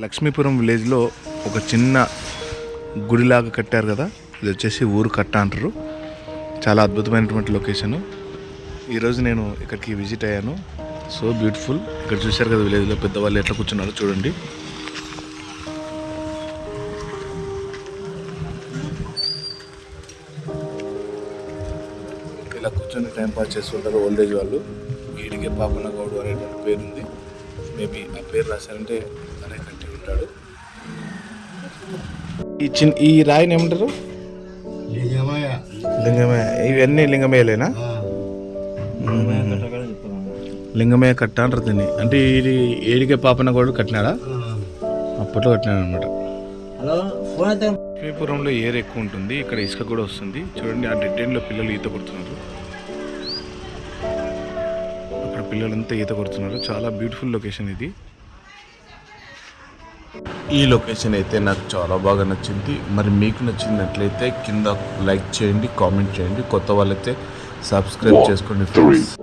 లక్ష్మీపురం విలేజ్లో ఒక చిన్న గుడిలాగా కట్టారు కదా. ఇది వచ్చేసి ఊరు కట్ట అంటారు. చాలా అద్భుతమైనటువంటి లొకేషను. ఈరోజు నేను ఇక్కడికి విజిట్ అయ్యాను. So beautiful. ఇక్కడ చూశారు కదా విలేజ్లో పెద్దవాళ్ళు ఎట్లా కూర్చున్నారో చూడండి. ఇలా కూర్చొని టైం పాస్ చేస్తుంటారు ఓల్డ్ ఏజ్ వాళ్ళు. వీడికే పాపన గౌడు అనేటువంటి పేరు ఉంది మేబీ ఆ పేరు రాశారంటే ఉంటాడు ఈ చిన్న ఈ రాయిని ఏమంటారు? లింగమయ్య లింగమే ఇవన్నీ లింగమేలేనా లింగమయ్య కట్ట అంటారు దీన్ని. అంటే ఇది ఏడికే పాపన్న గౌడు కట్టినాడా? అప్పట్లో కట్టినాడు అనమాట హలో ఫోన్ అయితే లక్ష్మీపురంలో ఏర్ ఎక్కువ ఉంటుంది. ఇక్కడ ఇసుక కూడా వస్తుంది. చూడండి ఆ డెడ్ ఎండ్లో పిల్లలు ఈత కొడుతున్నారు. అక్కడ పిల్లలంతా ఈత కొడుతున్నారు. చాలా బ్యూటిఫుల్ లొకేషన్ ఇది. ఈ లొకేషన్ అయితే నాకు చాలా బాగా నచ్చింది. మరి మీకు నచ్చినట్లయితే కింద లైక్ చేయండి కామెంట్ చేయండి. కొత్త వాళ్ళైతే సబ్స్క్రైబ్ చేసుకోండి ఫ్రెండ్స్.